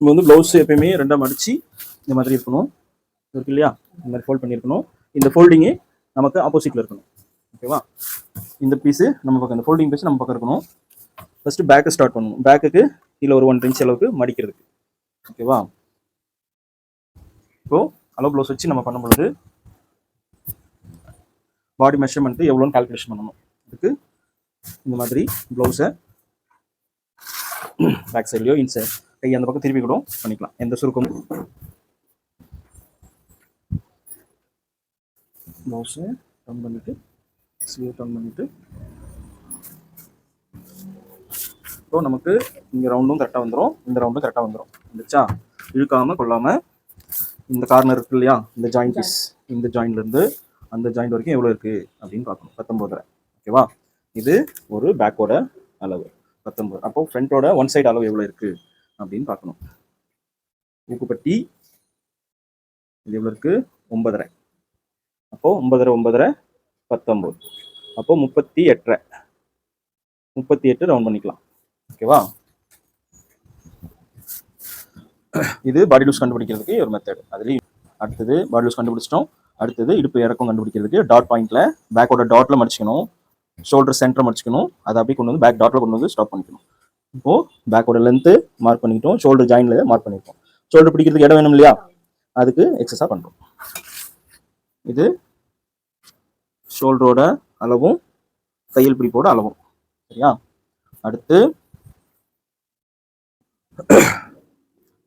நம்ம வந்து ப்ளவுஸ் எப்பயுமே ரெண்டாக மடித்து இந்த மாதிரி இருக்கணும். இருக்கு இல்லையா? இந்த மாதிரி ஃபோல்ட் பண்ணியிருக்கணும். இந்த ஃபோல்டிங்கே நமக்கு ஆப்போசிட்டில் இருக்கணும். ஓகேவா இந்த பீஸு நம்ம பக்கம் இந்த ஃபோல்டிங் பீஸ் நம்ம பக்கம் இருக்கணும். ஃபஸ்ட்டு பேக்கை ஸ்டார்ட் பண்ணணும். பேக்குக்கு கீழே ஒரு ஒன் இன்ச் அளவுக்கு மடிக்கிறதுக்கு. ஓகேவா இப்போது அளவு ப்ளவுஸ் வச்சு நம்ம பண்ணும் பொழுது பாடி மெஷர்மெண்ட் எவ்வளோன்னு கால்குலேஷன் பண்ணணும். அதுக்கு இந்த மாதிரி ப்ளவுஸை பேக் சைட்லேயோ இன்சைட் கை அந்த பக்கம் திருப்பி கூட. பண்ணிக்கலாம். எந்த சுருக்கமும். ப்ளவுஸை டர்ன் பண்ணிவிட்டு ஸ்லீவ் டர்ன் பண்ணிவிட்டு ஸோ நமக்கு இங்கே ரவுண்டும் கரெக்டாக வந்துடும் இந்த ரவுண்டும் கரெக்டாக வந்துடும் வந்துச்சா இழுக்காமல் கொள்ளாமல் இந்த கார்னர் இருக்கு இல்லையா? இந்த ஜாயிண்ட் பீஸ் இந்த ஜாயின்லேருந்து அந்த ஜாயிண்ட் வரைக்கும் எவ்வளோ இருக்குது அப்படின்னு பார்க்கணும். பத்தொம்போதரை ஓகேவா இது ஒரு பேக்கோட அளவு. பத்தொம்போது அப்போ ஃப்ரண்ட்டோட ஒன் சைடு அளவு எவ்வளோ இருக்குது அப்படின்னு பார்க்கணும். ஊக்குப்பட்டி. இது எவ்வளோ இருக்குது ஒன்பதரை. அப்போ ஒன்பதரை ஒன்பதரை பத்தொம்போது அப்போ முப்பத்தி எட்டரை. முப்பத்தி எட்டு ரவுண்ட் பண்ணிக்கலாம். ஓகேவா இது பாடி லூஸ் கண்டுபிடிக்கிறதுக்கு ஒரு மெத்தட் அதுலேயும் அடுத்தது பாடி லூஸ் கண்டுபிடிச்சிட்டோம். அடுத்தது இடுப்பு இறக்கம் கண்டுபிடிக்கிறதுக்கு டாட் பாயிண்ட்ல பேக்கோட டாட்ல மடிச்சுக்கணும். Shoulder centre மடிச்சுக்கணும். அதை அப்படியே கொண்டு வந்து பேக் டாட்ல கொண்டு வந்து ஸ்டாப் பண்ணிக்கணும். இப்போ பேக்கோட லென்த்து மார்க் பண்ணிக்கிட்டோம். ஷோல்டர் ஜாயின்ல மார்க் பண்ணிருக்கோம். ஷோல்டர் பிடிக்கிறதுக்கு இடம் வேணும் இல்லையா? அதுக்கு எக்ஸஸாக பண்றோம். இது ஷோல்டரோட அளவும் தையல் பிடிப்போட அளவும். சரியா? அடுத்து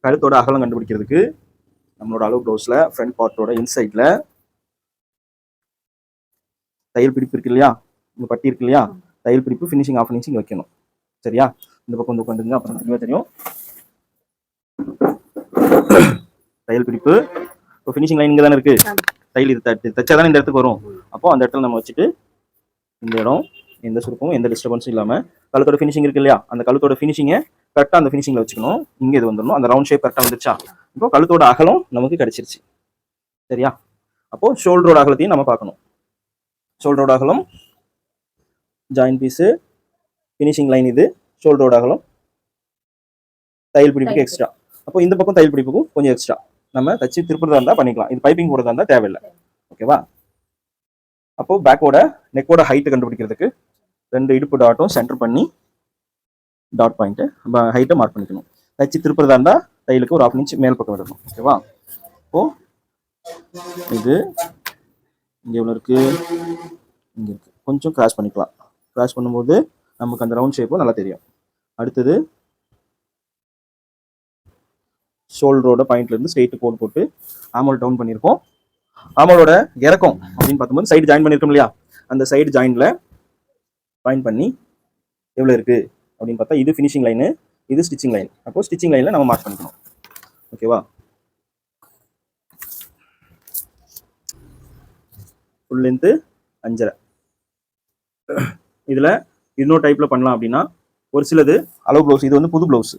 கழுத்தோட அகலம் கண்டுபிடிக்கிறதுக்கு நம்மளோட அளவு ப்ளவுஸில் ஃப்ரண்ட் பார்ட்டோட இன்சைடில் தையல் பிடிப்பு இருக்கு இல்லையா? இந்த பட்டி இருக்கு இல்லையா? தையல் பிடிப்பு ஃபினிஷிங் ஆஃப் ஃபினிஷிங் வைக்கணும். சரியா? இந்த பக்கம் வந்து உட்காந்துங்க அப்புறம் தெளிவாக தெரியும். தையல் பிடிப்பு. இப்போ ஃபினிஷிங் லைன் இங்கே தானே இருக்கு தையல் இது தட்டு தச்சா தானே இந்த இடத்துக்கு வரும்? அப்போ அந்த இடத்துல நம்ம வச்சுட்டு இந்த இடம் எந்த சுருக்கமும் எந்த டிஸ்டர்பன்ஸும் இல்லாமல் கழுத்தோட ஃபினிஷிங் இருக்கு இல்லையா? அந்த கழுத்தோட ஃபினிஷிங்கை கரெக்டாக அந்த ஃபினிஷிங்கில் வச்சுக்கணும். இங்கே இது வந்துடணும். அந்த ரவுண்ட் ஷேப் கரெக்டாக வந்துருச்சா? இப்போ கழுத்தோட அகலம் நமக்கு கிடைச்சிருச்சு. சரியா? அப்போ ஷோல்டரோட அகலத்தையும் நம்ம பார்க்கணும். ஷோல்டரோட அகலம் ஜாயின் பீஸு ஃபினிஷிங் லைன் இது ஷோல்டரோட அகலம் தையல் பிடிப்புக்கு எக்ஸ்ட்ரா அப்போ இந்த பக்கம் தையல் பிடிப்புக்கும் கொஞ்சம் எக்ஸ்ட்ரா நம்ம தச்சு திருப்புறதா இருந்தால் பண்ணிக்கலாம். இது பைப்பிங் போடுறதா இருந்தால் தேவையில்லை. ஓகேவா அப்போ பேக்கோட நெக்கோட ஹைட்டு கண்டுபிடிக்கிறதுக்கு ரெண்டு இடுப்பு டாட்டும் சென்டர் பண்ணி டாட் பாயிண்ட்டு ஹைட்டை மார்க் பண்ணிக்கணும். தச்சு திருப்புறதா இருந்தால் தையலுக்கு ஒரு ஆஃப் இன்ச் மேல் பக்கம் விடணும். ஓகேவா இப்போது இது இங்கே எவ்வளோ இருக்குது இங்கே இருக்குது கொஞ்சம் கிராஸ் பண்ணிக்கலாம். கிராஸ் பண்ணும்போது நமக்கு அந்த ரவுண்ட் ஷேப்பும் நல்லா தெரியும். அடுத்தது ஷோல்டரோட பாயிண்ட்லேருந்து ஸ்ட்ரெயிட் கோட் போட்டு ஆமல் டவுன் பண்ணியிருக்கோம். ஆமலோட இறக்கம் அப்படின்னு பார்க்கும்போது சைடு ஜாயின் பண்ணியிருக்கோம் இல்லையா? அந்த சைடு ஜாயின்ல பாயிண்ட் பண்ணி எவ்வளோ இருக்குது அப்படின்னு பார்த்தா இது ஃபினிஷிங் லைனு இது ஸ்டிச்சிங் லைன் அப்போ ஸ்டிச்சிங் லைனில் நம்ம மார்க் பண்ணிக்கணும். ஓகேவா ஃபுல் லென்த்து அஞ்சரை. இதில் இன்னொரு டைப்பில் பண்ணலாம் அப்படின்னா ஒரு சிலது அளவு ப்ளவுஸ் இது வந்து புது ப்ளவுஸ்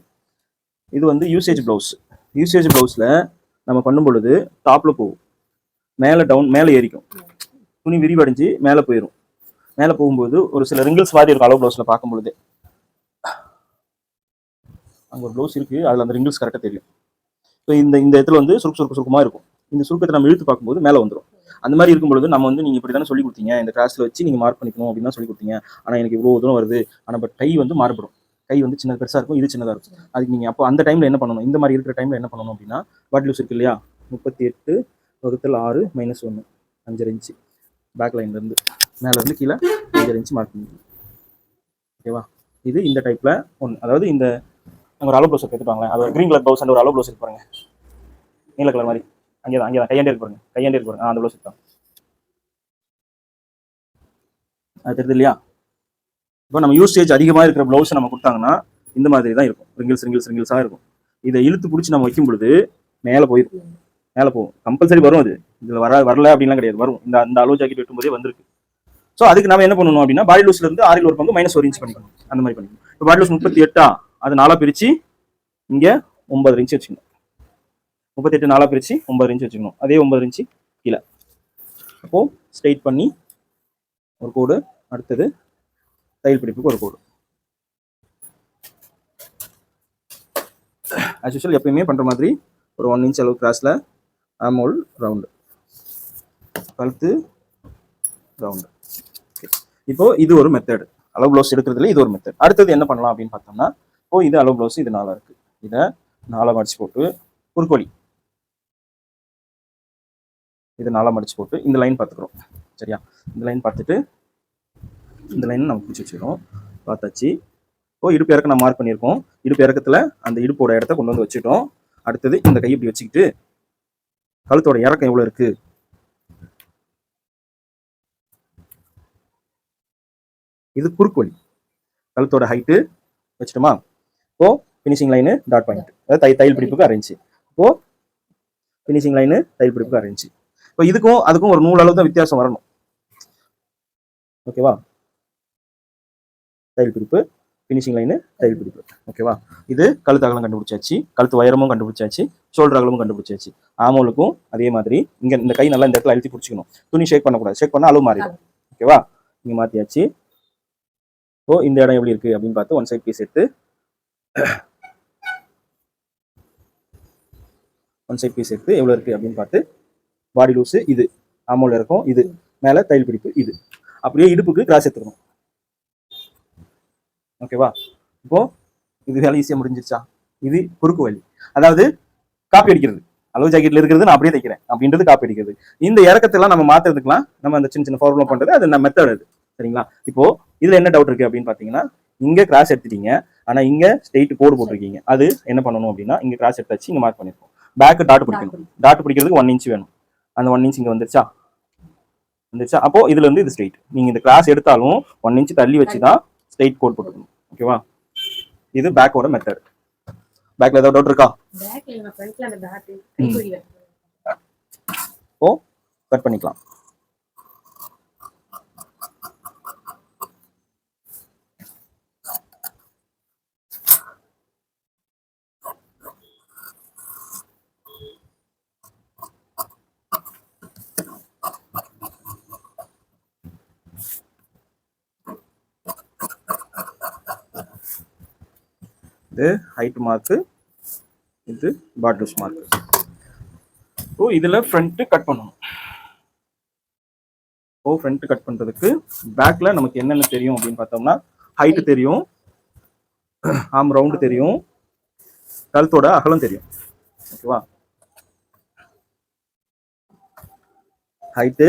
இது வந்து யூசேஜ் ப்ளவுஸ் யூசேஜ் ப்ளவுஸில் நம்ம பண்ணும் பொழுது டாப்பில் போகும். மேலே டவுன் மேலே ஏறிக்கும். துணி விரிவடைஞ்சு மேலே போயிடும் மேலே போகும்போது ஒரு சில ரிங்கிள்ஸ் மாதிரி இருக்கும் அளவு ப்ளவுஸில் பார்க்கும் பொழுது. அங்கே ஒரு ப்ளவுஸ் இருக்குது அதில் அந்த ரிங்கிள்ஸ் கரெக்டாக தெரியும். ஸோ இந்த இந்த இடத்துல வந்து சுருக்கு சுருக்கு சுருக்கமாக இருக்கும். இந்த சுருக்கத்தை நம்ம இழுத்து பார்க்கும்போது மேலே வந்துடும் அந்த மாதிரி இருக்கும்பொழுது நம்ம வந்து நீங்கள் இப்படி தானே சொல்லி கொடுத்தீங்க இந்த கிளாஸில் வச்சு நீங்கள் மார்க் பண்ணிக்கணும் அப்படின்னு தான் சொல்லி கொடுத்தீங்க. ஆனால் எனக்கு இவ்வளோ தூரம் வருது. ஆனால் பட் டை வந்து மாறுபடும். கை வந்து சின்ன பெருசாக இருக்கும் இது சின்னதாக இருக்கும். அதுக்கு நீங்கள் அப்போ அந்த டைமில் என்ன பண்ணணும்? இந்த மாதிரி இருக்கிற டைமில் என்ன பண்ணணும் அப்படின்னா பாட் லூஸ் இருக்கு இல்லையா? முப்பத்தி எட்டு வகுத்தல் ஆறு மைனஸ் ஒன்று அஞ்சரை இன்ச்சு பேக் லைன்லேருந்து மேலேருந்து கீழே அஞ்சரை இன்ச்சு மார்க் பண்ணிக்கணும் ஓகேவா இது இந்த டைப்பில் ஒன்று அதாவது இந்த ஒரு அளவு ப்ளவுஸ் எடுத்துப்பாங்களேன். அது க்ரீன் கலர் ப்ளவுஸ் ஒரு அளவு ப்ளவுஸ் எடுப்பாங்க நீல கலர் மாதிரி. அங்கே தான் அங்கே தான் கையாண்டே இருக்கு பாருங்க. கையாண்டே இருக்கு பாருங்க. அந்த ப்ளவுஸ் தான் அது தெரியுது இல்லையா? இப்போ நம்ம யூசேஜ் அதிகமாக இருக்கிற ப்ளவுஸ் நம்ம கொடுத்தாங்கன்னா இந்த மாதிரி தான் இருக்கும். ரிங்கிள்ஸ் ரிங்கிள்ஸ் ரிங்கிள்ஸாக இருக்கும். இதை இழுத்து பிடிச்சி நம்ம வைக்கும் பொழுது மேலே போயிடும். மேலே போகும். கம்பல்சரி வரும் அது. இதில் வர வரல அப்படின்லாம் கிடையாது. வரும். இந்த அந்த அளவு ஜாக்கெட் வெட்டும்போதே வந்திருக்கு. ஸோ அதுக்கு நம்ம என்ன பண்ணணும் அப்படின்னா பாடி லூஸ்ல இருந்து ஆறில் ஒரு பங்கு மைனஸ் ஒரு இன்ச் பண்ணிக்கணும். அந்த மாதிரி பண்ணிக்கணும். இப்போ பாடி லூஸ் முப்பத்தி எட்டா அது நாளாக பிரித்து இங்கே ஒன்பது இன்ச் வச்சுக்கணும். முப்பத்தெட்டு நாளாக பிரித்து ஒன்பது இன்ச்சு வச்சுக்கணும். அதே ஒம்பது இன்ச்சு கீழே. அப்போது ஸ்ட்ரைட் பண்ணி ஒரு கோடு அடுத்தது தையல் பிடிப்புக்கு ஒரு கோடு. ஆஸ் யூஷுவல் எப்பயுமே பண்ணுற மாதிரி ஒரு ஒன் இன்ச் அளவு கிராஸில் ஆமோல் ரவுண்டு கழுத்து ரவுண்டு இப்போ இது ஒரு மெத்தட் அளவு ப்ளவுஸ் எடுக்கிறதுல இது ஒரு மெத்தட் அடுத்தது என்ன பண்ணலாம் அப்படின்னு பார்த்தோம்னா இப்போ இது அளவு ப்ளவுஸ் இது நாளாக இருக்குது இதை நாளாக மடிச்சு போட்டு குறுக்கோழி இது நாளாக மடித்து போட்டு இந்த லைன் பார்த்துக்குறோம். சரியா? இந்த லைன் பார்த்துட்டு இந்த லைன் நம்ம பிடிச்சி வச்சுக்கிறோம். பார்த்தாச்சு. இப்போ இடுப்பு இறக்க நம்ம மார்க் பண்ணியிருக்கோம். இடுப்பு இறக்கத்தில் அந்த இடுப்போட இடத்த கொண்டு வந்து வச்சுட்டோம் அடுத்தது இந்த கை இப்படி வச்சுக்கிட்டு கழுத்தோட இறக்கம் எவ்வளோ இருக்குது இது குறுக்கு கழுத்தோட ஹைட்டு வச்சுட்டோமா? இப்போ ஃபினிஷிங் லைனு டாட் பாயிண்ட் அதாவது தை தையல் பிடிப்புக்கு அரேஞ்சு இப்போ ஃபினிஷிங் லைனு தையல் பிடிப்புக்கு அரேஞ்சு இப்போ இதுக்கும் அதுக்கும் ஒரு நூல் அளவு தான் வித்தியாசம் வரணும். ஓகேவா தையல் பிடிப்பு ஃபினிஷிங் லைனு தையல் பிடிப்பு ஓகேவா இது கழுத்து அகலம் கண்டுபிடிச்சாச்சு. கழுத்து உயரமும் கண்டுபிடிச்சாச்சு. ஷோல்டர் அகலமும் கண்டுபிடிச்சாச்சு. ஆமோலுக்கும் அதே மாதிரி. இங்கே இந்த கை நல்லா இந்த இடத்துல அழுத்தி பிடிச்சிக்கணும். துணி ஷேக் பண்ணக்கூடாது. ஷேக் பண்ணால் அளவு மாறிடும். ஓகேவா இங்கே மாற்றியாச்சு ஸோ இந்த இடம் எப்படி இருக்கு அப்படின்னு பார்த்து ஒன் சைட் பீஸ் எடுத்து ஒன் சைட் பீஸ் எடுத்து எவ்வளோ இருக்கு அப்படின்னு பார்த்து பாடி லூஸு இது. ஆமோல் இருக்கும் இது. மேல தையல் பிடிப்பு இது. அப்படியே இடுப்புக்கு கிராஸ் எடுத்துக்கணும் ஓகேவா இப்போ இது வேலை ஈஸியா முடிஞ்சிருச்சா? இது குறுக்கு வழி அதாவது காப்பி அடிக்கிறது. அளவு ஜாக்கெட்ல இருக்கிறது நான் அப்படியே தைக்கிறேன் அப்படின்றது காப்பி அடிக்கிறது. இந்த இறக்கத்தெல்லாம் நம்ம மாத்துறதுக்குலாம் நம்ம அந்த சின்ன சின்ன ஃபார்முலா பண்றது அது நம்ம மெத்தட் அது. சரிங்களா? இப்போ இதுல என்ன டவுட் இருக்கு அப்படின்னு பாத்தீங்கன்னா இங்க கிராஸ் எடுத்துட்டீங்க. ஆனா இங்க ஸ்ட்ரெயிட் கோடு போட்டிருக்கீங்க. அது என்ன பண்ணணும் அப்படின்னா இங்க கிராஸ் எடுத்தாச்சு இங்க மார்க் பண்ணிருக்கோம். பேக் டாட் பிடிக்கணும். டாட் பிடிக்கிறதுக்கு ஒன் இன்ச் வேணும். அந்த ஒன் இன்ச் இங்க வந்துருச்சா? வந்துருச்சா? அப்போ இதுல இருந்து இது ஸ்ட்ரெயிட் நீங்க இந்த கிராஸ் எடுத்தாலும் ஒன் இன்ச் தள்ளி வச்சு தான் ஸ்ட்ரெயிட் கோட் போட்டுக்கணும் ஓகேவா இது பேக்கோட மெத்தட் பேக்ல ஏதாவது டவுட் இருக்கா? ஓ கட் பண்ணிக்கலாம். இது ஹைட் மார்க்கு இது பாட்லூஸ் மார்க் ஓ இதுல ஃப்ரண்ட் கட் பண்ணணும். ஓ ஃப்ரண்ட் கட் பண்றதுக்கு பேக்ல நமக்கு என்னென்ன தெரியும் அப்படின்னு பார்த்தோம்னா ஹைட் தெரியும். ஆம் ரவுண்டு தெரியும். கழுத்தோட அகலம் தெரியும். ஓகேவா ஹைட்டு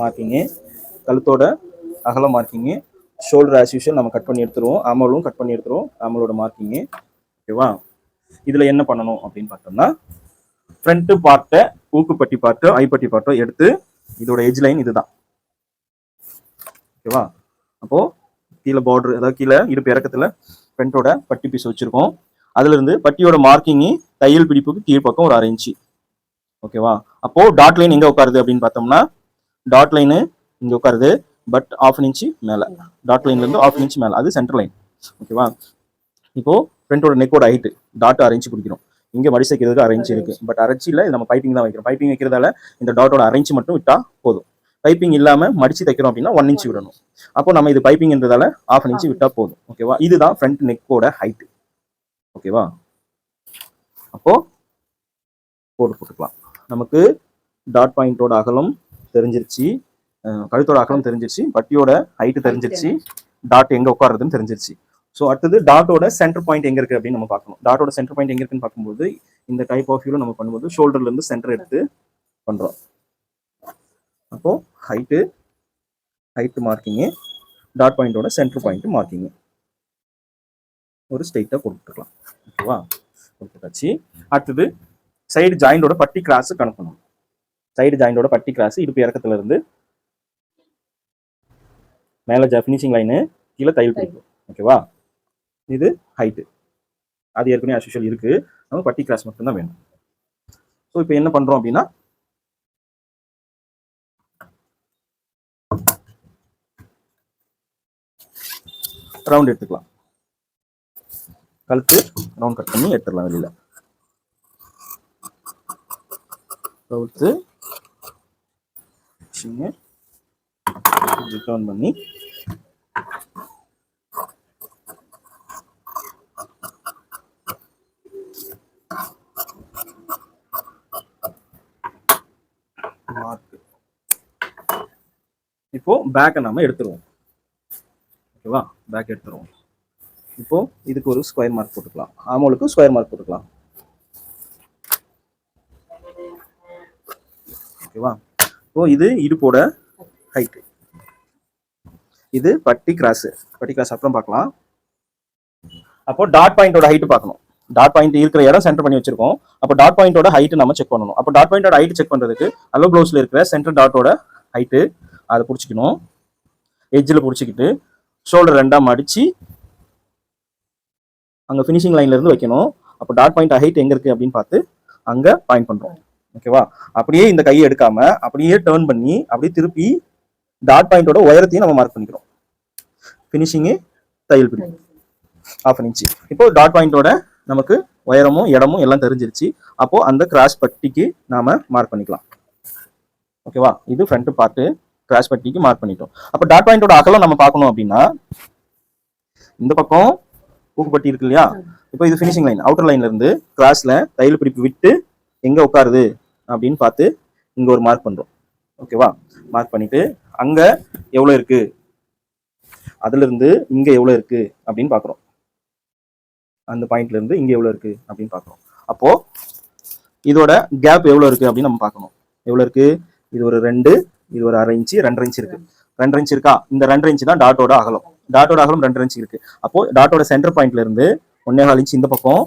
மார்க்கிங்கு கழுத்தோட அகலம் மார்க்கிங்கு ஷோல்டர் ஆஸ் யூஷுவல் நம்ம கட் பண்ணி எடுத்துருவோம். ஆமலும் கட் பண்ணி எடுத்துருவோம். ஆமலோட மார்க்கிங்கு ஓகேவா இதில் என்ன பண்ணணும் அப்படின்னு பார்த்தோம்னா ஃப்ரண்ட்டு பார்ட்டை ஊக்குப்பட்டி பார்ட்டோ ஐப்பட்டி பார்ட்டோ எடுத்து இதோட எஜ் லைன் இதுதான். ஓகேவா அப்போது கீழே பார்டர் அதாவது கீழே இடுப்பு இறக்கத்தில் ஃப்ரண்ட்டோட பட்டி பீஸ் வச்சுருக்கோம். அதுலேருந்து பட்டியோட மார்க்கிங்கு தையல் பிடிப்புக்கு கீழ்ப்பக்கம் ஒரு அரை இன்ச்சு ஓகேவா அப்போது டாட் லைன் எங்கே உட்காருது அப்படின்னு பார்த்தோம்னா டாட் லைனு இங்கே உட்காருது. பட் ஆஃப் இன்ச்சு மேல. டாட் லைன்ல இருந்து ஆஃப் இன்ச் மேல. அது சென்டர் லைன் ஓகேவா இப்போ ஃப்ரண்டோட நெக்கோட ஹைட் டாட் அரைஞ்சு பிடிக்கிறோம் இங்க மடி சேர்க்கிறதுக்கு அரைஞ்சு இருக்கு. பட் அரைச்சில நம்ம பைப்பிங் தான் வைக்கிறோம். பைப்பிங் வைக்கிறதால இந்த டாட்டோட அரைஞ்சு மட்டும் விட்டா போதும். பைப்பிங் இல்லாம மடிச்சு தைக்கிறோம் அப்படின்னா ஒன் இன்ச் விடணும். அப்போ நம்ம இது பைப்பிங்ன்றதால ஆஃப் இன்ச் விட்டா போதும். ஓகேவா இதுதான் ஃப்ரண்ட் நெக்கோட ஹைட் ஓகேவா அப்போ போட்டு போட்டுக்கலாம். நமக்கு டாட் பாயிண்டோட அகலம் தெரிஞ்சிருச்சு. கழுத்தோட அகலம் தெரிஞ்சிருச்சு பட்டியோட ஹைட் தெரிஞ்சிருச்சு டாட் எங்க உட்காருதுன்னு தெரிஞ்சிருச்சு. ஸோ அடுத்தது டாட்டோட சென்டர் பாயிண்ட் எங்க இருக்கு அப்படின்னு நம்ம பார்க்கணும். டாட்டோட சென்டர் பாயிண்ட் எங்க இருக்குன்னு பார்க்கும்போது இந்த டைப் ஆஃப் வியூல நம்ம பண்ணும்போது ஷோல்டர்ல இருந்து சென்டர் எடுத்து பண்றோம். அப்போ ஹைட்டு ஹைட் மார்க்கிங்கு டாட் பாயிண்டோட சென்டர் பாயிண்ட் மார்க்கிங்கு ஒரு ஸ்ட்ரெயிட்டாக கொடுத்துக்கலாம். ஓகேவா? கொடுத்துட்டாச்சு. அடுத்தது சைடு ஜாயிண்டோட பட்டி கிராஸ் கணக்கணும் சைடு ஜாயிண்டோட பட்டி கிராஸ் இடுப்பு இறக்கத்துல இருந்து மேலே ஃபினிஷிங் லைனு கீழே தையல் பிடிப்பு ஓகேவா இது ஹைட்டு அது ஏற்கனவே அஸ்யூஷுவல் இருக்கு. நம்ம பட்டி கிராஸ் மட்டும்தான் வேணும். ஸோ இப்போ என்ன பண்றோம் அப்படின்னா ரவுண்ட் எடுத்துக்கலாம். கழுத்து ரவுண்ட் கட் பண்ணி எடுத்துடலாம் வெளியில. கழுத்து பண்ணி இப்போ பேக்கை நம்ம எடுத்துருவோம். ஓகேவா? பேக் எடுத்துருவோம். இப்போ இதுக்கு ஒரு ஸ்கொயர் மார்க் போட்டுக்கலாம். ஆமோலுக்கு ஸ்கொயர் மார்க் போட்டுக்கலாம். ஓகேவா? இப்போ இது இடுப்போட ஹைட் இது பட்டி கிராஸு பட்டி கிராஸ் அப்புறம் பார்க்கலாம். அப்போ டாட் பாயிண்டோட ஹைட் பார்க்கணும். டாட் பாயிண்ட் இருக்கிற இடம் சென்டர் பண்ணி வச்சிருக்கோம். அப்போ டாட் பாயிண்டோட ஹைட்டு நம்ம செக் பண்ணணும். அப்போ டாட் பாயிண்டோட ஹைட் செக் பண்ணுறதுக்கு அல்லோ ப்ளவுஸ்ல இருக்கிற சென்டர் டாட்டோட ஹைட்டு அதை பிடிச்சிக்கணும். எஜ்ஜில் பிடிச்சிக்கிட்டு ஷோல்டர் ரெண்டாக மடிச்சு அங்கே ஃபினிஷிங் லைன்லேருந்து வைக்கணும். அப்போ டாட் பாயிண்ட் ஹைட் எங்கே இருக்கு அப்படின்னு பார்த்து அங்கே பாயிண்ட் பண்ணுறோம் ஓகேவா அப்படியே இந்த கையை எடுக்காமல் அப்படியே டேர்ன் பண்ணி அப்படியே திருப்பி டாட் பாயிண்டோட உயரத்தையும் நம்ம மார்க் பண்ணிக்கிறோம். ஃபினிஷிங்கு தையல் பிடி. ஆஃப் இன்ச்சு இப்போ டாட் பாயிண்டோட நமக்கு உயரமும் இடமும் எல்லாம் தெரிஞ்சிருச்சு. அப்போது அந்த கிராஸ் பட்டிக்கு நாம மார்க் பண்ணிக்கலாம். ஓகேவா இது ஃப்ரண்ட் பார்ட்டு கிராஸ் பட்டிக்கு மார்க் பண்ணிட்டோம். அப்போ டாட் பாயிண்டோட அகலம் நம்ம பார்க்கணும் அப்படின்னா இந்த பக்கம் ஊக்குப்பட்டி இருக்கு இல்லையா? இப்போ இது ஃபினிஷிங் லைன் அவுட்டர் லைன்ல இருந்து கிராஸ்ல தையல் பிடிப்பு விட்டு எங்க உட்காருது அப்படின்னு பார்த்து இங்க ஒரு மார்க் பண்றோம். ஓகேவா மார்க் பண்ணிட்டு அங்க எவ்வளோ இருக்கு? அதுல இருந்து இங்க எவ்வளோ இருக்கு? அப்படின்னு பாக்குறோம் அந்த பாயிண்ட்ல இருந்து இங்க எவ்வளோ இருக்கு? அப்படின்னு பாக்குறோம் அப்போ இதோட கேப் எவ்வளோ இருக்கு அப்படின்னு நம்ம பார்க்கணும். எவ்வளோ இருக்கு? இது ஒரு ரெண்டு இது ஒரு அரை இன்ச்சு ரெண்டரை இன்ச் இருக்கு. ரெண்டரை இன்ச் இருக்கா? இந்த ரெண்டரை இன்ச்சு தான் டாட்டோட அகலம். டாட்டோட அகலம் ரெண்டரை இன்ச் இருக்கு. அப்போ டாட்டோட சென்டர் பாயிண்ட்ல இருந்து ஒன்னே கால் இன்ச் இந்த பக்கம்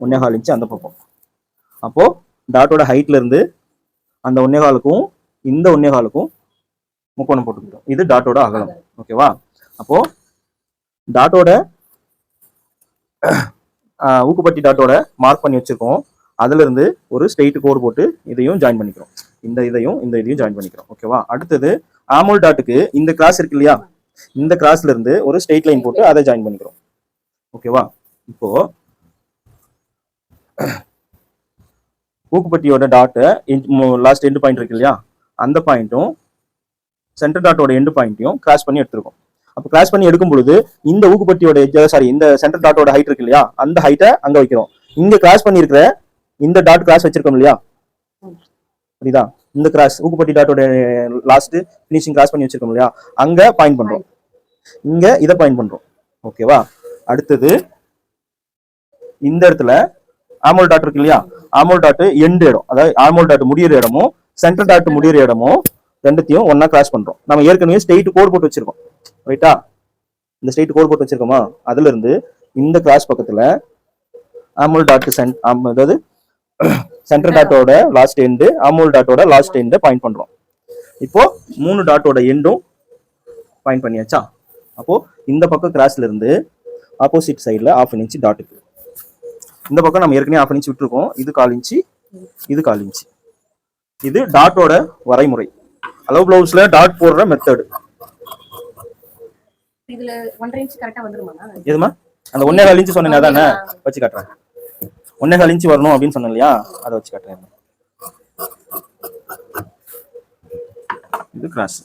ஒன்னே கால் இன்ச் அந்த பக்கம். அப்போ டாட்டோட ஹைட்ல இருந்து அந்த ஒன்னே காலுக்கும் இந்த ஒன்னே காலுக்கும் முக்கோணம் போட்டுக்கிட்டோம். இது டாட்டோட அகலம். ஓகேவா அப்போ டாட்டோட ஊக்குப்பட்டி டாட்டோட மார்க் பண்ணி வச்சிருக்கோம். அதுல இருந்து ஒரு ஸ்ட்ரெயிட் கோடு போட்டு இதையும் ஜாயின் பண்ணிக்கிறோம். இந்த இதையும் இந்த இதையும் ஜாயின் பண்ணிக்கிறோம். ஓகேவா அடுத்தது ஆமோல் டாட்டுக்கு இந்த கிராஸ் இருக்கு இல்லையா? இந்த கிராஸ்ல இருந்து ஒரு ஸ்ட்ரெயிட் லைன் போட்டு அதை ஜாயின் பண்ணிக்கிறோம். ஓகேவா இப்போ ஊக்குப்பட்டியோட டாட்டு லாஸ்ட் எண்டு பாயிண்ட் இருக்கு இல்லையா? அந்த பாயிண்ட்டும் சென்டர் டாட்டோட எண்டு பாயிண்ட்டையும் கிராஸ் பண்ணி எடுத்திருக்கோம். அப்போ கிராஸ் பண்ணி எடுக்கும் பொழுது இந்த ஊக்குப்பட்டியோட சாரி இந்த சென்டர் டாட்டோட ஹைட் இருக்கு இல்லையா? அந்த ஹைட்டை அங்கே வைக்கிறோம். இங்க கிராஸ் பண்ணியிருக்கிற இந்த டாட் கிராஸ் வச்சிருக்கோம் இல்லையா? புரியுதா இந்த கிராஸ் ஊக்குப்பட்டி டாட்டோட லாஸ்ட் ஃபினிஷிங் கிராஸ் பண்ணி வச்சிருக்கோம் இல்லையா? அங்க பாயிண்ட் பண்றோம். இங்க இதை பாயிண்ட் பண்றோம். ஓகேவா அடுத்தது இந்த இடத்துல ஆமோல் டாட் இருக்கு இல்லையா? ஆமோல் டாட் எண்டு இடம். அதாவது ஆமோல் டாட் முடியிற இடமும் சென்ட்ரல் டாட் முடியிற இடமும் ரெண்டுத்தையும் ஒன்னா கிராஸ் பண்றோம். நம்ம ஏற்கனவே ஸ்ட்ரெயிட் கோடு போட்டு வச்சிருக்கோம். ரைட்டா இந்த ஸ்ட்ரெயிட் கோடு போட்டு வச்சிருக்கோமா? அதுல இருந்து இந்த கிராஸ் பக்கத்துல ஆமோல் டாட் சென்ட் அதாவது சென்டர் டாட்டோட லாஸ்ட் எண்டு ஆமோல் டாட்டோட லாஸ்ட் எண்டை பாயிண்ட் பண்றோம். இப்போ மூணு டாட்டோட எண்டும் பாயிண்ட் பண்ணியாச்சா? அப்போ இந்த பக்கம் கிராஸ்ல இருந்து ஆப்போசிட் சைடுல ஆஃப் இன்ச் டாட்டுக்கு இந்த பக்கம் நம்ம ஏற்கனவே ஆஃப் இன்ச் விட்டுருக்கோம். இது கால் இன்ச்சு இது கால் இன்ச்சு இது டாட்டோட வரைமுறை. அளவு பிளவுஸ்ல டாட் போடுற மெத்தடு இதுல ஒன்றரை இன்ச் கரெக்டா வந்துருமா எதுமா அந்த ஒன்னே கால் இன்ச்சு சொன்னேன் அதானே? வச்சு காட்டுறேன். ஒன்னே கழிஞ்சு வரணும் அப்படின்னு சொன்னேன் இல்லையா? அதை வச்சு காட்டுறேன். இது கிராஸ்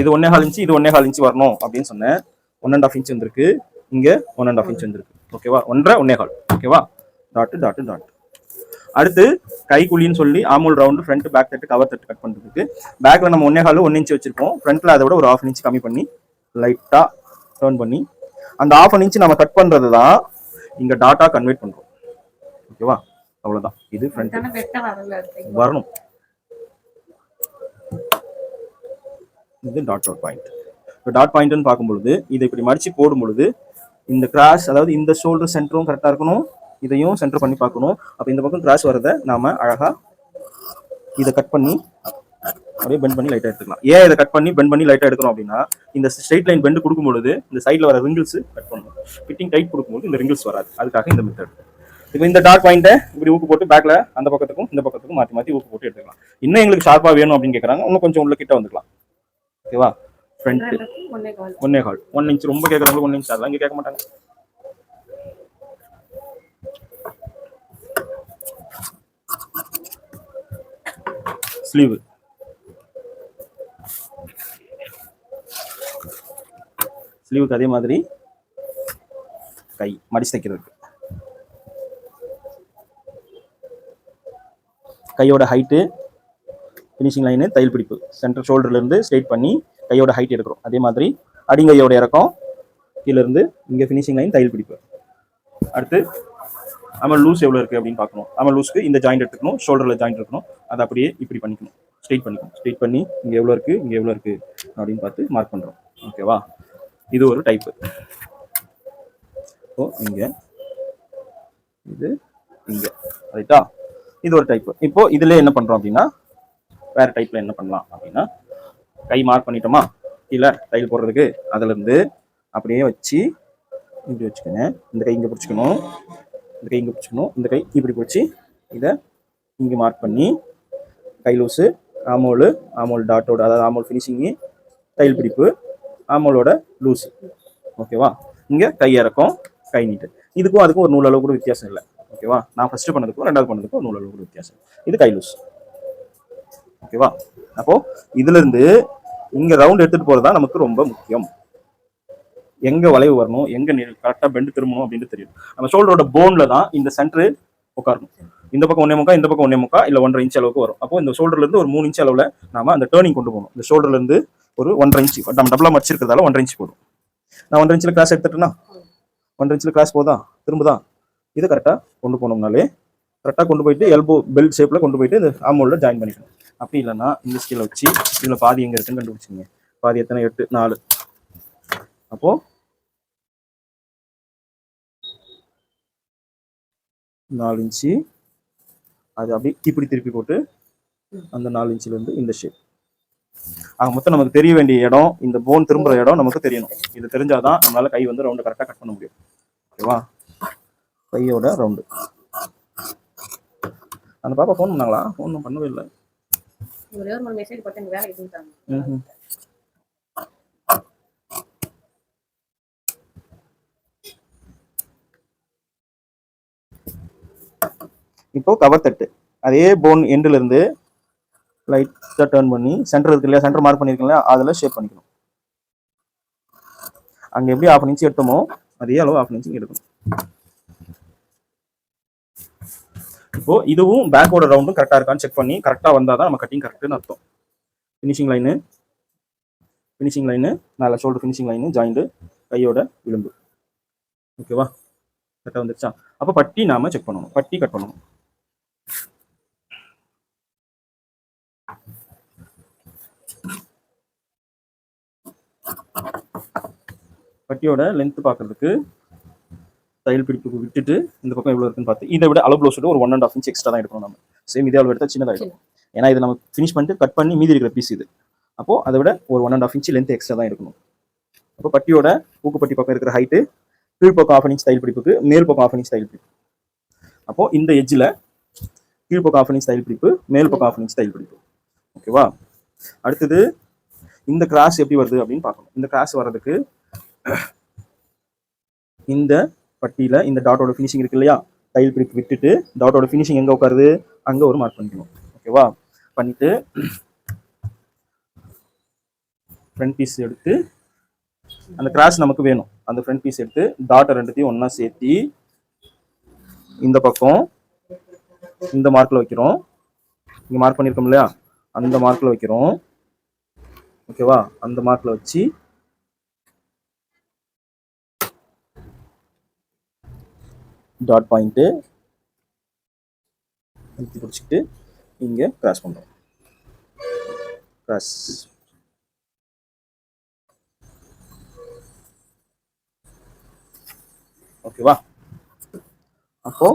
இது ஒன்னே கால் இன்ச்சு இது ஒன்னே கால் இன்ச்சு வரணும் அப்படின்னு சொன்னேன். ஒன் அண்ட் ஆஃப் இன்ச் வந்திருக்கு. இங்க ஒன் அண்ட் ஆஃப் இன்ச் வந்திருக்கு. ஓகேவா ஒன்றரை ஒன்னே கால். ஓகேவா டாட்டு டாட்டு டாட் அடுத்து கைக்குழின்னு சொல்லி ஆமூல் ரவுண்டு ஃப்ரண்ட் பேக் தட்டு கவர் தட்டு கட் பண்ணுறதுக்கு பேக்கில் நம்ம ஒன்னே கால் ஒன் இன்ச் வச்சிருக்கோம் ஃப்ரண்ட்டில் அதை விட ஒரு ஆஃப் இன்ச் கம்மி பண்ணி லைட்டாக டர்ன் பண்ணி அந்த ஆஃப் அன் இன்ச் நம்ம கட் பண்ணுறது தான் இங்கே டாட்டாக கன்வெர்ட் பண்ணுறோம் ஓகேவா? அவ்வளவுதான். இது ஃப்ரண்ட் வரணும். இது டாட் டாட் பாயிண்ட் இப்போ டாட் பாயிண்ட்னு பார்க்கும் பொழுது இதை இப்படி மடிச்சு போடும் பொழுது இந்த கிராஸ் அதாவது இந்த ஷோல்டர் சென்டரும் கரெக்டாக இருக்கணும். இதையும் சென்டர் பண்ணி பார்க்கணும். அப்போ இந்த பக்கம் கிராஸ் வரதை நாம அழகா இதை கட் பண்ணி அப்படியே பெண்ட் பண்ணி லைட்டாக எடுத்துக்கலாம். ஏன் இதை கட் பண்ணி பெண்ட் பண்ணி லைட்டாக எடுக்கிறோம் அப்படின்னா இந்த ஸ்ட்ரெயிட் லைன் பெண்ட் கொடுக்கும் பொழுது இந்த சைடில் வர ரிங்கிள்ஸ் கட் பண்ணணும். ஃபிட்டிங் டைட் கொடுக்கும்போது இந்த ரிங்கிள்ஸ் வராது. அதுக்காக இந்த மெத்தட் இப்போ இந்த டாட் பாயிண்ட்டை இப்படி ஊக்கு போட்டு பேக்ல அந்த பக்கத்துக்கும் இந்த பக்கத்துக்கும் மாற்றி மாற்றி ஊக்கு போட்டு எடுத்துக்கலாம். இன்னும் எங்களுக்கு ஷார்ப்பாக வேணும் அப்படின்னு கேட்குறாங்க இன்னும் கொஞ்சம் உள்ள கிட்ட வந்துக்கலாம். ஓகேவா ஃப்ரண்ட் ஒன்னே கால். ஒன் இன்ச் ரொம்ப கேட்குறவங்களுக்கு ஒன் இன்ச் அதெல்லாம் இங்கே கேட்க மாட்டாங்க. ஸ்லீவ் ஸ்லீவுக்கு அதே மாதிரி கை மடிச்சு தைக்கிறதுக்கு கையோட ஹைட்டு ஃபினிஷிங் லைனு தையல் பிடிப்பு. சென்டர் ஷோல்டர்லேருந்து ஸ்ட்ரெயிட் ஸ்ட்ரைட் பண்ணி கையோட ஹைட் எடுக்கிறோம். அதே மாதிரி அடிங்கையோட இறக்கம் கீழேருந்து இங்கே ஃபினிஷிங் லைன் தையல் பிடிப்பு. அடுத்து நம்ம லூஸ் எவ்வளோ இருக்குது அப்படின்னு பார்க்கணும். நம்ம லூஸ்க்கு இந்த ஜாயிண்ட் எடுத்துக்கணும் ஷோல்டரில் ஜாயிண்ட் இருக்கணும் அதை அப்படியே இப்படி பண்ணிக்கணும். ஸ்ட்ரெயிட் பண்ணிக்கணும். ஸ்ட்ரெயிட் பண்ணி இங்கே எவ்வளோ இருக்குது இங்கே எவ்வளோ இருக்குது அப்படின்னு பார்த்து மார்க் பண்ணுறோம் ஓகேவா இது ஒரு டைப்பு ஸோ இங்கே இது இங்கே. ரைட்டா இது ஒரு டைப்பு இப்போ இதுல என்ன பண்ணுறோம் அப்படின்னா வேற டைப்ல என்ன பண்ணலாம் அப்படின்னா கை மார்க் பண்ணிட்டோமா? கீழே டைல் போடுறதுக்கு. அதுல இருந்து அப்படியே வச்சு இப்படி வச்சுக்கோங்க. இந்த கை இங்கே பிடிச்சிக்கணும். இந்த கை இங்கே பிடிச்சிக்கணும். இந்த கை இப்படி பிடிச்சி இதை இங்கே மார்க் பண்ணி கை லூஸு ஆமோல் ஆமோல் டாட்டோட அதாவது ஆமோல் ஃபினிஷிங்கு தையல் பிடிப்பு ஆமோலோட லூஸு ஓகேவா இங்கே கை இறக்கம் கை நீட்டு. இதுக்கும் அதுக்கும் ஒரு நூல் அளவு கூட வித்தியாசம் இல்லை. ஓகேவா? நான் ஃபர்ஸ்ட் பண்ணதுக்கும் ரெண்டாவது பண்ணதுக்கும் நூல் அளவுக்கு வித்தியாசம். இது கை லூஸ் ஓகேவா? அப்போ இதுல இருந்து இங்க ரவுண்ட் எடுத்துட்டு போறது தான் நமக்கு ரொம்ப முக்கியம். எங்க வளைவு வரணும்? எங்க கரெக்டா பெண்டு திரும்பணும் அப்படின்னு தெரியும். நம்ம ஷோல்டரோட போன்ல தான் இந்த சென்டர் உட்காரணும். இந்த பக்கம் ஒன்னே முக்கா இந்த பக்கம் ஒன்னே முக்கா இல்ல ஒன்றரை இன்ச் அளவுக்கு வரும். அப்போ இந்த ஷோல்டர்ல இருந்து ஒரு மூணு இன்ச் அளவுல நாம அந்த டேர்னிங் கொண்டு போகணும். இந்த ஷோல்டர்ல இருந்து ஒரு ஒன்றரை இன்ச் நம்ம டபுளா மடிச்சிருக்கிறதால ஒன்றரை இன்ச் போதும். நான் ஒன்றரை இன்ச்சில் கிளாஸ் எடுத்துட்டேன்னா ஒன்றரை இன்ச்சில் கிளாஸ் போதா? திரும்புதா? இது கரெக்டாக கொண்டு போனோம்னாலே கரெக்டாக கொண்டு போயிட்டு எல்போ பெல்ட் ஷேப்பில் கொண்டு போயிட்டு இந்த ஆமோலில் ஜாயின் பண்ணிக்கணும் அப்படி இல்லைன்னா இந்த ஸ்கீலை வச்சு இதில் பாதி எங்கே இருக்குன்னு கண்டுபிடிச்சிங்க பாதி எத்தனை? எட்டு நாலு. அப்போது நாலு இன்ச்சு. அது அப்படி இப்படி திருப்பி போட்டு அந்த நாலு இன்ச்சிலேருந்து இந்த ஷேப் ஆக மொத்தம் நமக்கு தெரிய வேண்டிய இடம் இந்த போன் திரும்புகிற இடம் நமக்கு தெரியணும். இது தெரிஞ்சாதான் நம்மளால கை வந்து ரவுண்டை கரெக்டாக கட் பண்ண முடியும். ஓகேவா? கையோட ரவுண்டு அந்த பாப்பா ஃபோன் பண்ணாங்களா? ஃபோன் பண்ணவே இல்லை. ஒரே ஒரு மெசேஜ் போட்டு வேலை. இப்போ கவர் தட்டு. அதே போன் எண்ட்ல இருந்து லைட்டா டர்ன் பண்ணி சென்டர் இருக்கு இல்லையா? சென்டர் மார்க் பண்ணிருக்கீங்க இல்லையா? அதில் ஷேப் பண்ணிக்கணும். அங்க எப்படி ஆஃப் இன்ச் எடுத்தோமோ அதே அளவு ஆஃப் இன்ச் எடுக்கணும். இப்போ இதுவும் பேக்கோட ரவுண்டும் கரெக்டாக இருக்கான்னு செக் பண்ணி கரெக்டாக வந்தால் தான் நம்ம கட்டிங் கரெக்டுன்னு அர்த்தம். ஃபினிஷிங் லைனு ஃபினிஷிங் லைனு மேலே ஷோல்டர் ஃபினிஷிங் லைனு ஜாயிண்டு கையோட விளிம்பு. ஓகேவா கரெக்டாக வந்துருச்சா? அப்போ பட்டி நாம செக் பண்ணணும். பட்டி கட் பண்ணணும். பட்டியோட லென்த் பார்க்கறதுக்கு தையல் பிடிப்புக்கு விட்டுட்டு இந்த பக்கம் எவ்வளோ இருக்குன்னு பார்த்து இதை விட அளவு ப்ளவுஸ் ஒரு one and half inch extra தான் எடுக்கணும் நம்ம. சேம் இதே அளவு எடுத்தால் சின்னதாகிடும் ஏன்னா இதை நம்ம ஃபினிஷ் பண்ணிட்டு கட் பண்ணி மீதி இருக்கிற பீஸ் இது. அப்போ அதை விட ஒரு one and half inch length extra தான் எடுக்கணும். அப்போ பட்டியோட ஊக்குப்பட்டி பக்கம் இருக்கிற ஹைட்டு கீழ் பக்கம் ஆஃப் இன்ச் தையல் பிடிப்புக்கு மேல் பக்கம் ஆஃப் இன்ச் தையல் பிடிப்பு. அப்போ இந்த எட்ஜில் கீழ் பக்கம் ஆஃப் இன்ச் தையல் பிடிப்பு மேல் பக்கம் ஆஃப் இன்ச் தையல் பிடிப்பு. ஓகேவா அடுத்தது இந்த கிராஸ் எப்படி வருது அப்படின்னு பார்க்கணும். இந்த கிராஸ் வர்றதுக்கு இந்த பட்டியில் இந்த டாட்டோட ஃபினிஷிங் இருக்கு இல்லையா? டைல் பிடிப்பு விட்டுட்டு டாட்டோட ஃபினிஷிங் எங்கே உட்காருது? அங்கே ஒரு மார்க் பண்ணிக்கணும். ஓகேவா பண்ணிவிட்டு ஃப்ரண்ட் பீஸ் எடுத்து அந்த கிராஸ் நமக்கு வேணும். அந்த ஃப்ரண்ட் பீஸ் எடுத்து டாட்டை ரெண்டுத்தையும் ஒன்றா சேர்த்தி இந்த பக்கம் இந்த மார்க்கில் வைக்கிறோம். இங்கே மார்க் பண்ணியிருக்கோம் இல்லையா? அந்த மார்க்கில் வைக்கிறோம். ஓகேவா அந்த மார்க்கில் வச்சு டாட் பாயிண்ட்டு அழுத்தி பிடிச்சிக்கிட்டு இங்கே க்ராஸ் பண்ணுறோம் க்ராஸ் ஓகேவா அப்போ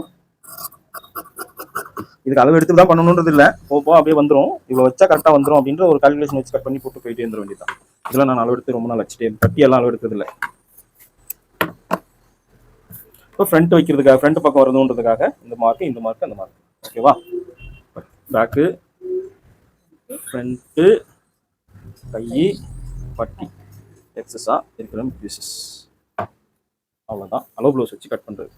இதுக்கு அளவு எடுத்து தான் பண்ணணுன்றது இல்லை. போ அப்படியே வந்துடும் இவ்வளோ வச்சா கரெக்டாக வந்துடும் அப்படின்ற ஒரு கால்குலேஷன் வச்சு கட் பண்ணி போட்டு போயிட்டே வந்துட வேண்டியதான் இதெல்லாம் நான் அளவு எடுத்து ரொம்ப நாள் வச்சுட்டேன். கட்டி எல்லாம் அளவு எடுக்கிறது இல்லை இப்போ ஃப்ரண்ட் வைக்கிறதுக்காக ஃப்ரண்ட் பக்கம் வரணுன்றதுக்காக இந்த மார்க் இந்த மார்க் அந்த மார்க் ஓகேவா பேக்கு ஃப்ரண்ட்டு கை பட்டி. எக்ஸஸாக இருக்கிற பீசஸ் அவ்வளோதான் அளவு ப்ளவுஸ் வச்சு கட் பண்ணுறது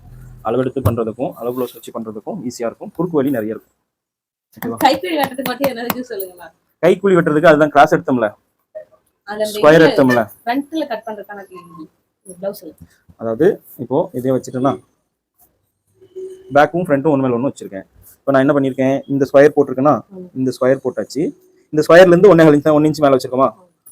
அளவெடுத்து பண்ணுறதுக்கும் அளவு ப்ளவுஸ் வச்சு பண்ணுறதுக்கும் ஈஸியாக இருக்கும். குறுக்கு வழி நிறைய இருக்கும். ஓகேவா கைப்பிடி வெட்டுறதுக்கு அதுதான் கிராஸ் எடுத்தோம்ல. ஸ்கொயர் எடுத்தோம்ல. அதாவது இப்போ இதே வச்சுட்டேன்னா பேக்கும் ஃப்ரண்ட்டும் ஒன்று மேல ஒன்று வச்சிருக்கேன். இப்போ நான் என்ன பண்ணியிருக்கேன்? இந்த ஸ்கொயர் போட்டிருக்கேன்னா இந்த ஸ்கொயர் போட்டாச்சு. இந்த ஸ்கொயர்லேருந்து ஒன்றே ஒன்னே இன்ச் ஒன் இன்ச் மேலே வச்சிருக்கோமா?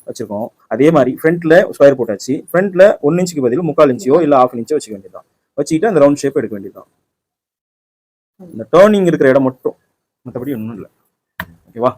வச்சிருக்கோம். அதே மாதிரி ஃப்ரண்ட்ல ஸ்கொயர் போட்டாச்சு. ஃப்ரண்ட்ல ஒன் இன்ச்சுக்கு பதில் முக்கால் இன்ச்சியோ இல்லை ஆஃப் இன்ச்சோ வச்சுக்க வேண்டியதுதான். வச்சுக்கிட்டு அந்த ரவுண்ட் ஷேப் எடுக்க வேண்டியதான் இந்த டேர்னிங் இருக்கிற இடம் மட்டும். மற்றபடி ஒன்றும் இல்லை. ஓகேவா